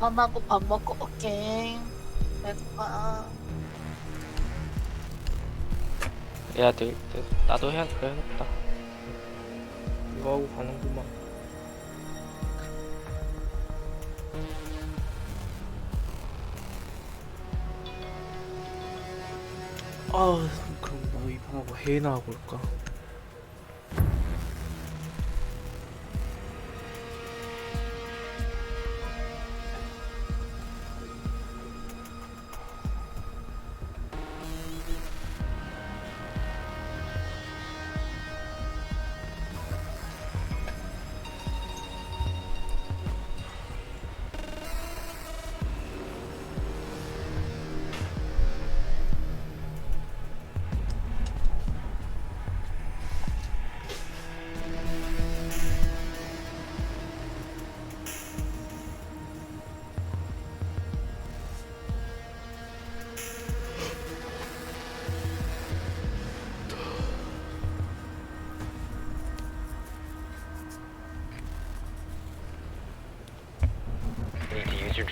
만나고 밥 먹고 오케이. 배고파. 해야 될 듯. 나도 해야 그래야겠다. 이거 하고 가는구만. 아, 그럼 나 이번하고 해나 하고 올까?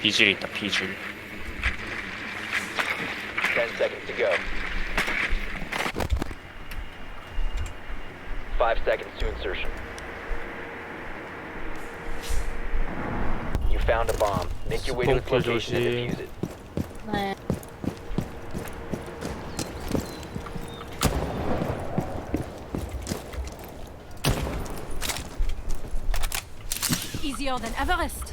비질 있다, 비질. 10 seconds to go. 5 seconds to insertion. You found a bomb. Make your way to its Smoke location and 조심. defuse it. 네. Easier than Everest.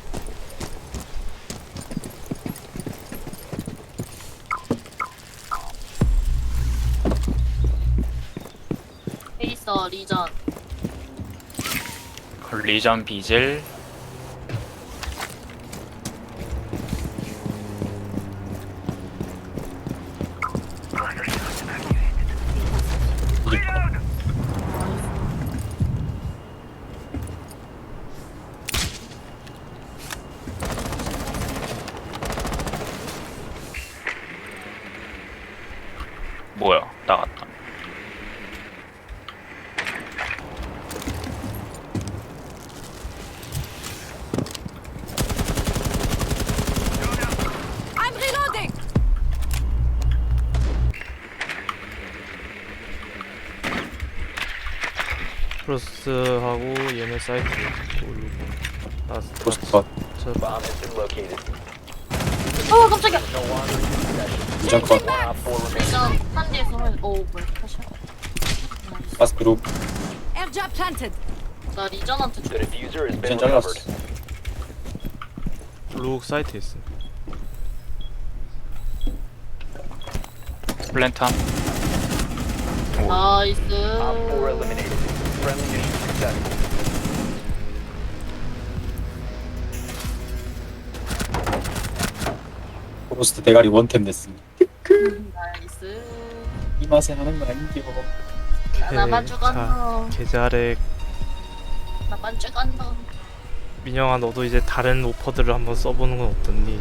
페이서 리전. 리전 비질. 뭐야 나갔다 I'm reloading. 크로스하고 얘네 사이트 올리고 라스트 포스트 컷 저 Bomb has been located. 어, 깜짝이야. No longer in possession. 이장컷 One op 4 remaining. 리전 한 뒤에서 할, 오, 뭐야, 다시. 나이스. 가스그룹 Airdrop planted. 나 리전한테 줘. The diffuser has been 이젠 잘랐어. 블룩 사이트 있어 플랜트 한 나이스. Op 4 eliminated. Friendly mission successful. 포스트 대가리 원템 됐습니다 나이스. 이 맛에 하는 거 아닌겨 나만 자 죽었노. 계좌래 나만 죽었노. 민영아 너도 이제 다른 오퍼들을 한번 써보는 건 어떻니?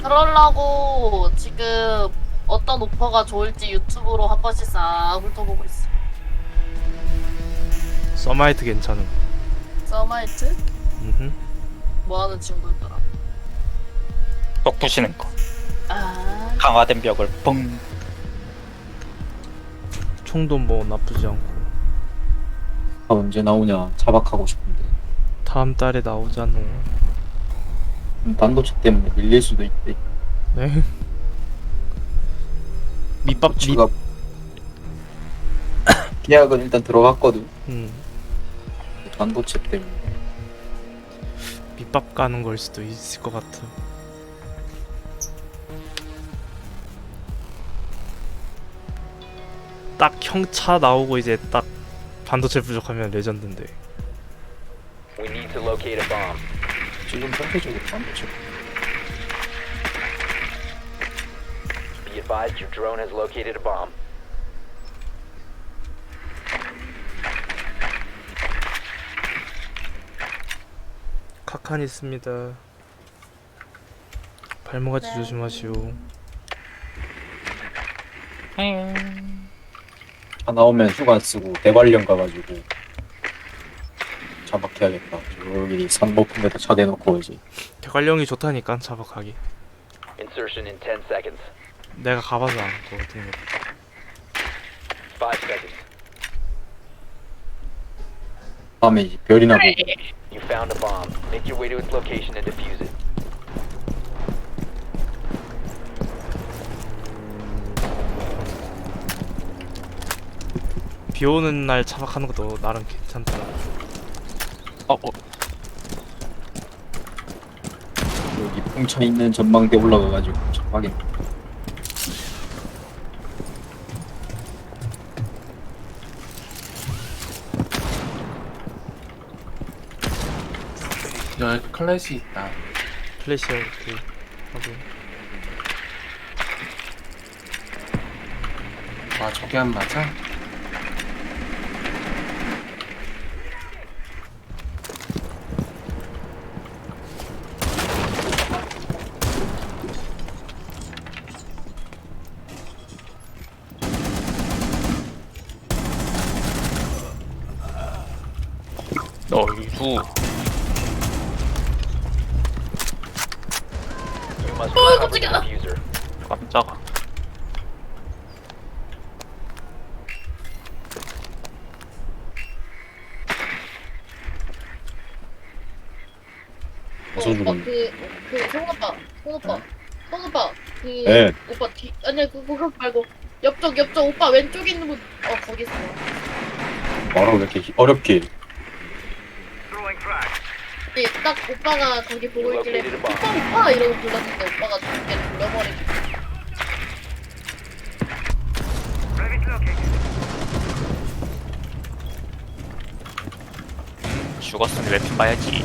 그러려고 지금 어떤 오퍼가 좋을지 유튜브로 한 번씩 싹 훑어보고 있어. 서마이트 괜찮음. 서마이트? 음흠. 뭐 하는 친구였더라? 쏙 부시는 거. 아, 강화된 벽을 뻥. 총도 뭐 나쁘지 않고. 아 언제 나오냐 자박하고 싶은데. 다음 달에 나오잖아. 음, 반도체 때문에 밀릴 수도 있대. 네? 밑밥 밑 추가 계약은 일단 들어갔거든. 음, 반도체 때문에 밑밥 가는 걸 수도 있을 것 같아 딱 형차 나오고 이제 딱 반도체 부족하면 레전드인데 We need to locate a bomb. 지금 전체적으로 반도체 Be advised your drone has located a bomb. 카칸 있습니다. 발목같이 조심하시오. 차 나오면 휴가 쓰고 대관령 가가지고 자박해야겠다 저기 산 높은 데다 차 대놓고 이제 대관령이 좋다니까 자박하기. Insertion in 10 seconds. 내가 가봐서 안 거거든. 5 seconds. 다음에 이제 별이나 보고 found a bomb. Make your way to its location and defuse it. 비 오는 날 자박하는 것도 나름 괜찮더라. 어, 어. 여기 풍차 있는 전망대 올라가가지고 자박 여기 클래시 있다. 플래시어 그 하고. 와 저게 안 맞아? 너 이수 Recover the 깜짝이야. diffuser. 깜짝아. 어서 죽었네 그, 그, 송 오빠, 송 오빠, 송 오빠, 그, 네. 오빠 뒤, 아니야, 그, 그거 말고, 옆쪽, 옆쪽, 오빠 왼쪽에 있는 분, 어, 거기 있어. 말하고 왜 이렇게 어렵게 네, 딱 오빠가 거기 보고 있길래. 오빠, 오빠! 이러고 불렀는데, 오빠가 두개를 돌려버리고. 죽었으니 웹핀 봐야지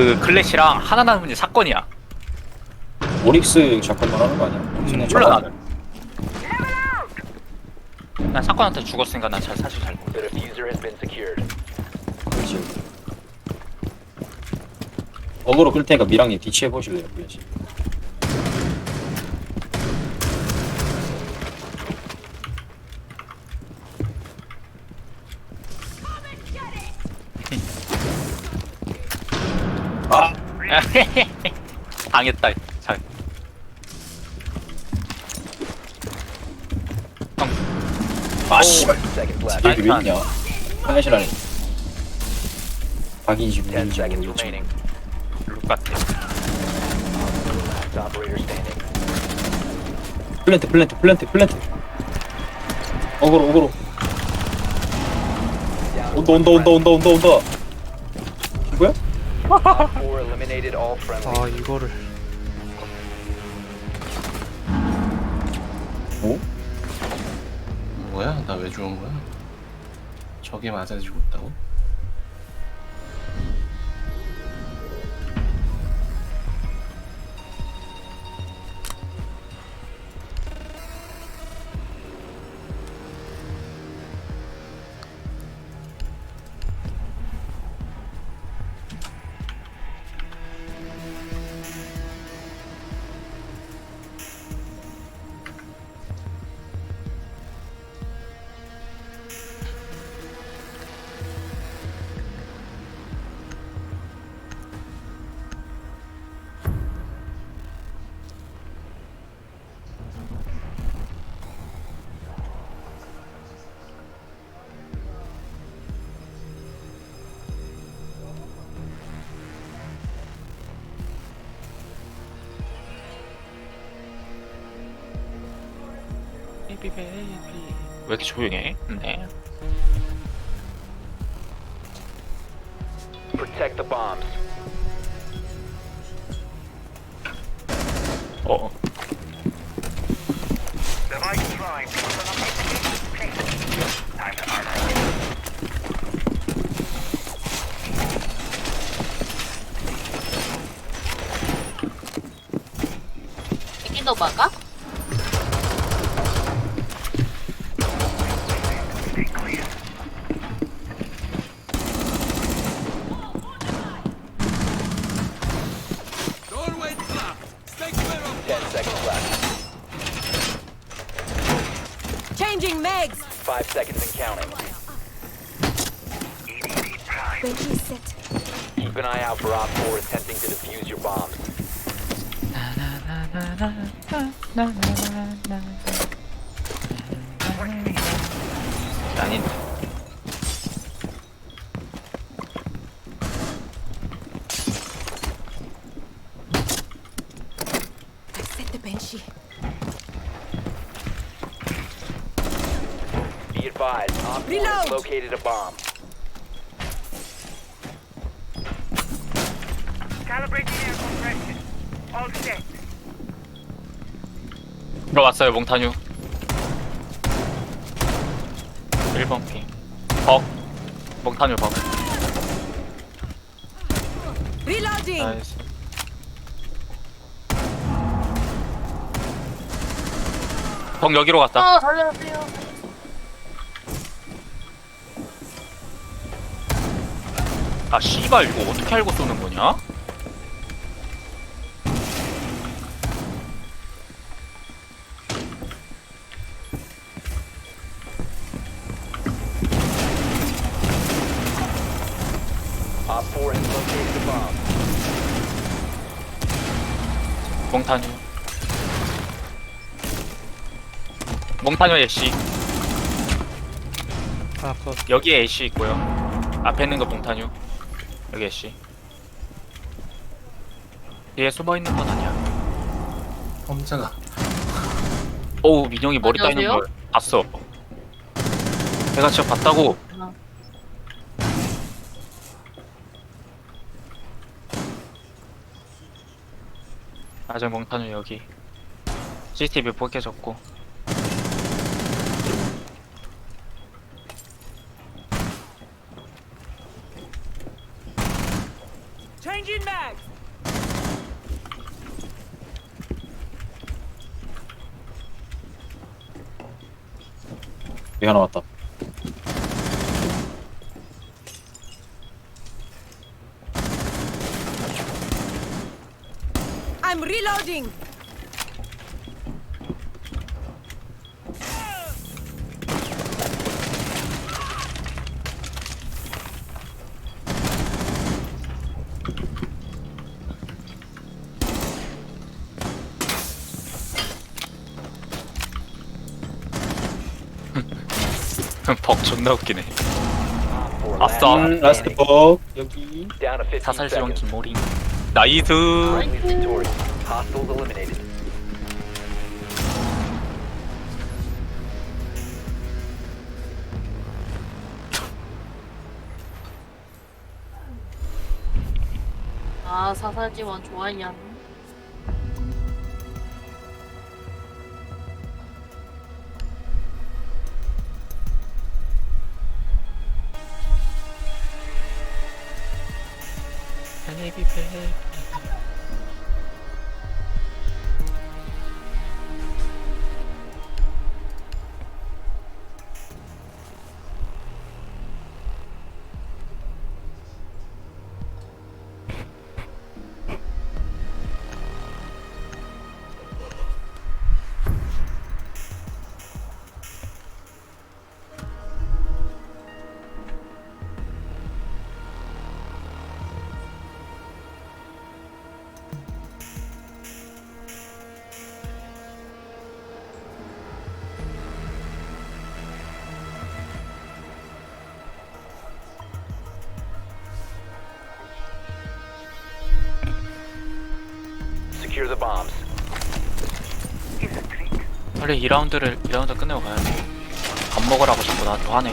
그 클래시랑 하나 남은 게 사건이야. 오릭스 샷건 말하는 거 아니야? 전에 몰라, 나는. 난 사건한테 죽었으니까 난 잘 사실 잘 모르. The diffuser has been secured. 그렇지 어그로 끌 테니까 미랑님 뒤치 해 보실래요? 그렇지 당했다. 잘. 아 씨발. 이게 왜 있냐 화장실 안에 박인지 10 누군지 seconds 모르겠지 remaining. 룩 같아. Last operator standing. 플랜트 플랜트 플랜트 플랜트 어그로 어그로 Down 온다 온다 온다 온다 온다 온다? Op 4 eliminated all friendly. 아 이거를 어? 뭐야? 나 왜 죽은 거야? 저게 맞아 죽었다고? 베이비 왜 이렇게 조용해? 네. Protect the bombs. 어. Device primed. Time to armor. 백기도 막아? Keep an eye out for Op 4 attempting to defuse your bombs. 아닌 Accepte Banshee. Be advised, Op 4 has located a bomb. 들어왔어요 몽타뉴 1번 핑 벅. 몽타뉴 벅 Reloading. 나이스 벅 여기로 갔다 아 달려주세요. 아 씨발 이거 어떻게 알고 쏘는 거냐? 몽타뉴 애쉬. 아, 그 여기에 애쉬 있고요. 앞에 있는 거 몽타뉴 여기 애쉬. 뒤에 숨어있는 건 아니야. 깜짝아. 어우 민영이 머리 따이는 안녕하세요? 걸 봤어. 내가 진짜 봤다고. 아. 아직 몽타뉴 여기. CCTV 포개졌고 여기 하나 왔다. I'm reloading. 벅 존나 웃기네 Op 4 아싸. 음, 라스트. 벅 여기. Down to 15 사살 지원 seconds. 김모링 나이스. 아 사살 지원 좋아요. 베 the bombs. 빨리 2라운드를 2라운드 끝내고 가야지 밥 먹으라고 자꾸 나한테 화내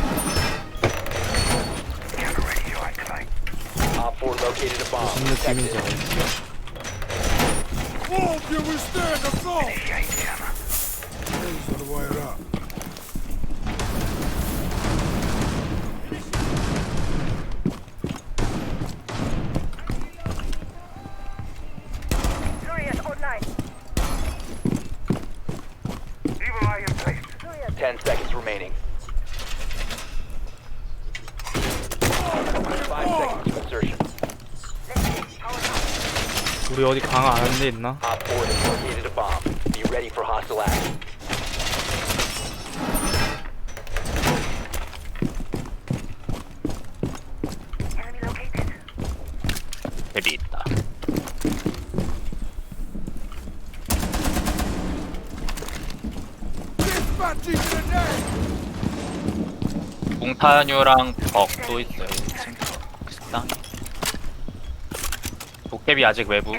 Op Op 4 located a bomb. 무슨 느낌인지 Protect it. 알지? Sirius remaining. 5 seconds to insertion. 우리 어디 강화 안 하는 데 있나? Op 4 has located a bomb. Be ready for hostile action. 몽타뉴랑 벅도 있어요. 지금 식당. 도깨비 아직 외부.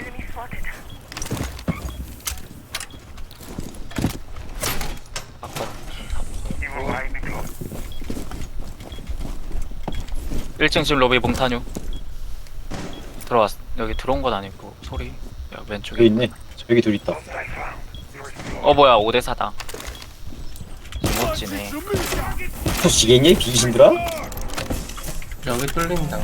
아까 close. 1층 집 로비 몽타뉴. 들어왔. 여기 들어온 건 아니고 소리. 야, 왼쪽에. 여기 있네. 여기 둘 있다. 어 뭐야 5대 4다. 멋지네. 터지겠냐 이 비신들아? 여기 뚫린다.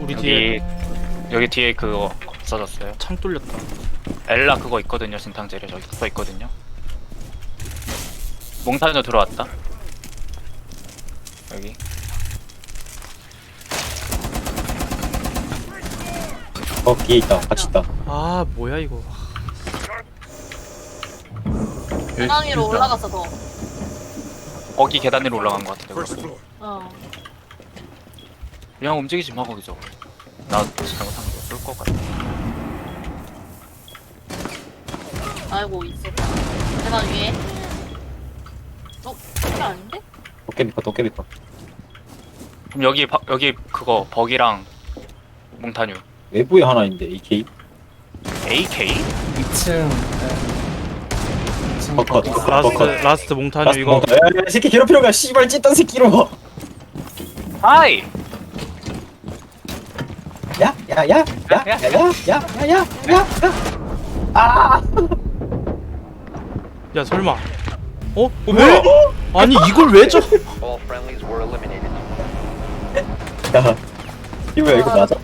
우리 뒤에 여기 여기 뒤에 그거 없어졌어요. 창 뚫렸다. 엘라 그거 있거든요. 진탕제를 저기 써 있거든요. 몽타뉴 들어왔다. 여기. 어 뒤에 있다. 같이 있다. 아 뭐야 이거. 계단 위로. 올라가서 더. 거기 계단 위로 올라간 것 같은데. 그거. 어. 그냥 움직이지 마 거기서. 나 잘못한 거쏠것 같아. 아이고 있었다. 계단 위에. 어? 그게 아닌데? 도깨비커 도깨비커. 그럼 여기 바, 여기 그거 버기랑 몽타뉴. 외부에 하나 있는데 AK. AK? 2층. 네. 컷, 컷, 컷. 라스트 라스트 몽타뉴 라스트 이거 먹었다. 야, 야, 이 새끼 괴롭히러 가. 씨발 찐딴 새끼로. 하이. 야, 야, 야, 야, 야, 야, 야, 야, 야, 야. 아! 야 설마. 어? 어 왜? 아니 이걸 왜 줘? All friendlies were eliminated. 야, 이거야 이거 맞아?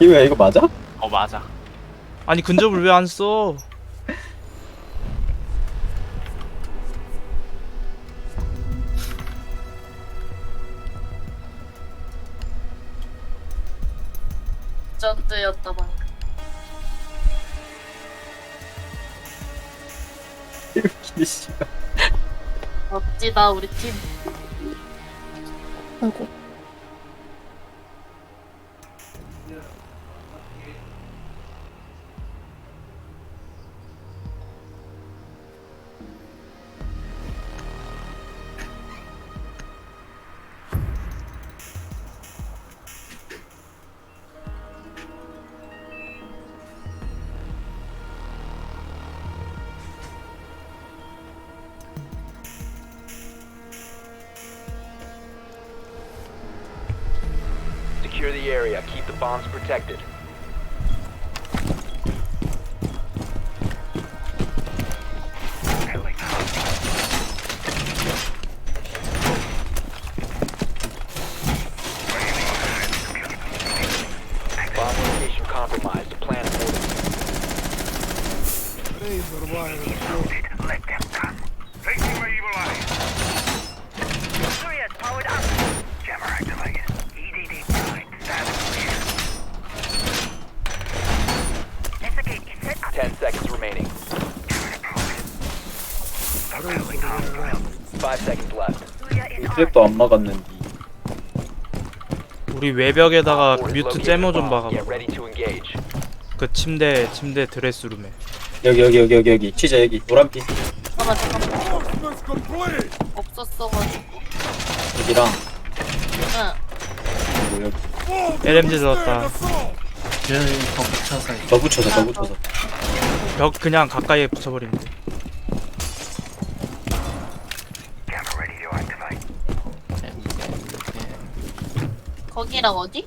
이거야 이거 맞아? 어 맞아. 아니 근접을 왜 안 써? 저드였다 보니까. 이렇게 씨발. 멋지다 우리 팀. 아이고. Secure the area. Keep the bombs protected. Compromised. Plan aborted. 트랩도 안 막았는데. 우리 외벽에다가 뮤트 제모 좀. 박아봐. Get ready to engage. 그 침대 침대 드레스룸에. 여기 여기 여기 여기 여기 취재 여기 노란빛 잠깐만 잠깐만. 없었어가지고. 여기랑 응. 그리고 여기 LMG 들었다. 여기 더 붙여서 더 붙여서 더 붙여서 벽 그냥 가까이에 붙여버리면 돼 Camera ready to activate. 거기 랑 어디?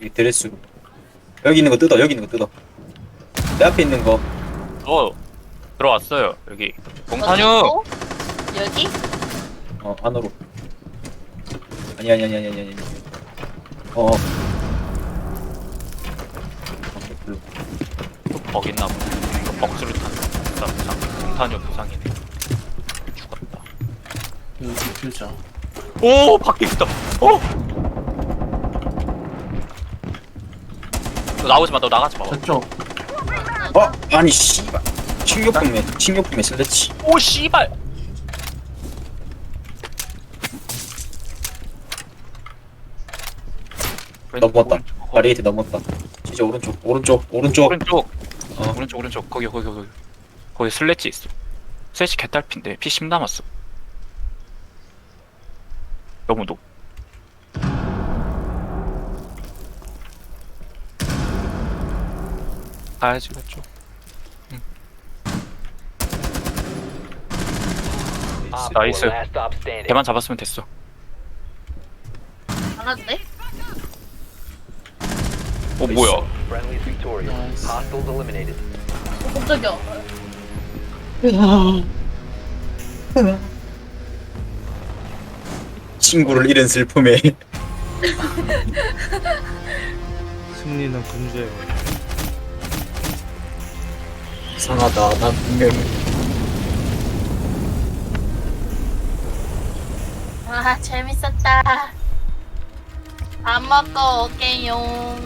이 드레스 여기 있는 거 뜯어 여기 있는 거 뜯어 내 앞에 있는 거 어 들어왔어요 여기 봉탄유 어디? 여기? 어 안으로 아니 아니 아니 아니 아니 아니 어 어. 거기 있나 보네 이거 벅스를 탄 부상 부상 봉탄유 부상이네 죽었다 여기 들자. 오 밖에 있다 어? 너 나오지 마 너 나가지 마오 저쪽. 어? 아니 씨발. 식료품에 식료품에 슬래치. 씨발. 넘었다. 바리에이트 넘었다. 진짜 오른쪽 오른쪽 오른쪽. 오른쪽. 어. 오른쪽 오른쪽. 거기 거기 거기. 거기 슬래치 있어. 슬래치 개딸핀데 피 10 남았어. 너무 높 가야지 그쪽 Op Nice. 4 last stop standing. 걔만 잡았으면 됐어 알았네? 어 뭐야. 어, 깜짝이야. 친구를 잃은 슬픔에 승리는 금주예요 이상하다 난 분명히 아, 재밌었다. 밥 먹고 올게요.